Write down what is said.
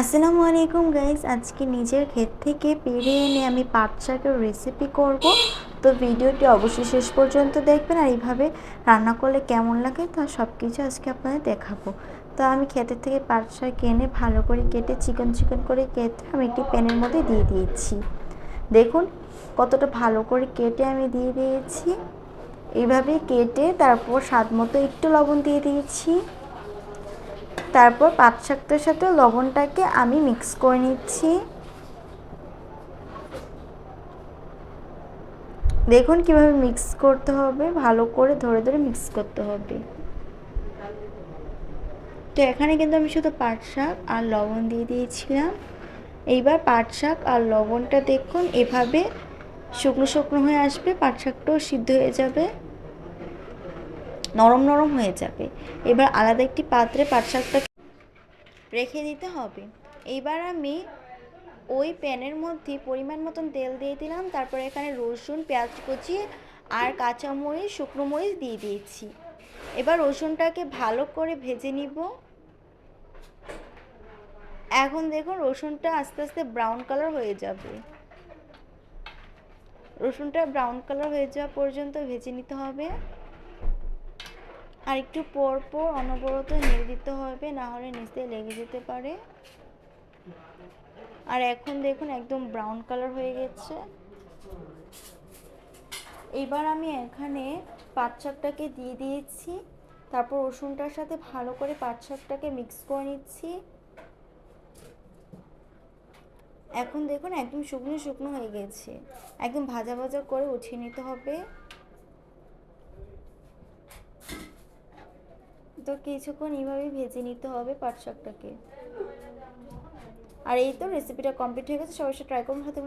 আসসালামু আলাইকুম গাইজ আজকে নিজের ক্ষেত থেকে পেরে এনে আমি পাট শাকের রেসিপি করব। তো ভিডিওটি অবশ্যই শেষ পর্যন্ত দেখবেন আর এইভাবে রান্না করলে কেমন লাগে তা সব কিছু আজকে আপনাদের দেখাবো। তো আমি ক্ষেতের থেকে পাট শাক এনে ভালো করে কেটে চিকন চিকন করে কেটে আমি একটি প্যানের মধ্যে দিয়ে দিয়েছি। দেখুন কতটা ভালো করে কেটে আমি দিয়ে দিয়েছি। এইভাবে কেটে তারপর স্বাদ মতো একটু লবণ দিয়ে দিয়েছি। তারপর পাট শাকটার সাথে লবণটাকে আমি মিক্স করে নিচ্ছি। দেখুন কীভাবে মিক্স করতে হবে, ভালো করে ধরে ধরে মিক্স করতে হবে। তো এখানে কিন্তু আমি শুধু পাট শাক আর লবণ দিয়ে দিয়েছিলাম। এইবার পাট শাক আর লবণটা দেখুন এভাবে শুকনো শুকনো হয়ে আসবে, পাট শাকটাও সিদ্ধ হয়ে যাবে। নরম নরম হয়ে যাবে। এবার আলাদা একটি পাত্রে পাট শাকটা রেখে দিতে হবে। এইবার আমি ওই প্যানের মধ্যে পরিমাণ মতন তেল দিয়ে দিলাম। তারপর এখানে রসুন, পেঁয়াজ কুচি আর কাঁচামরিচ, শুকনো মরিচ দিয়ে দিয়েছি। এবার রসুনটাকে ভালো করে ভেজে নিব। এখন দেখুন রসুনটা আস্তে আস্তে ব্রাউন কালার হয়ে যাবে। রসুনটা ব্রাউন কালার হয়ে যাওয়া পর্যন্ত ভেজে নিতে হবে। আর একটু পর পর অনবরত নেড়ে দিতে হবে, না হলে নিচে লেগে যেতে পারে। আর এখন দেখুন একদম ব্রাউন কালার হয়ে গেছে। এবার আমি এখানে পাট দিয়ে দিয়েছি। তারপর রসুনটার সাথে ভালো করে পাট মিক্স করে নিচ্ছি। এখন দেখুন একদম শুকনো শুকনো হয়ে গেছে। একদম ভাজা ভাজা করে উঠিয়ে নিতে হবে। তো কিছুক্ষণ এইভাবে ভেজে নিতে হবে পাট শাকটাকে। আর এই তো রেসিপিটা কমপ্লিট হয়ে গেছে সবাই ট্রাই করুন হাতে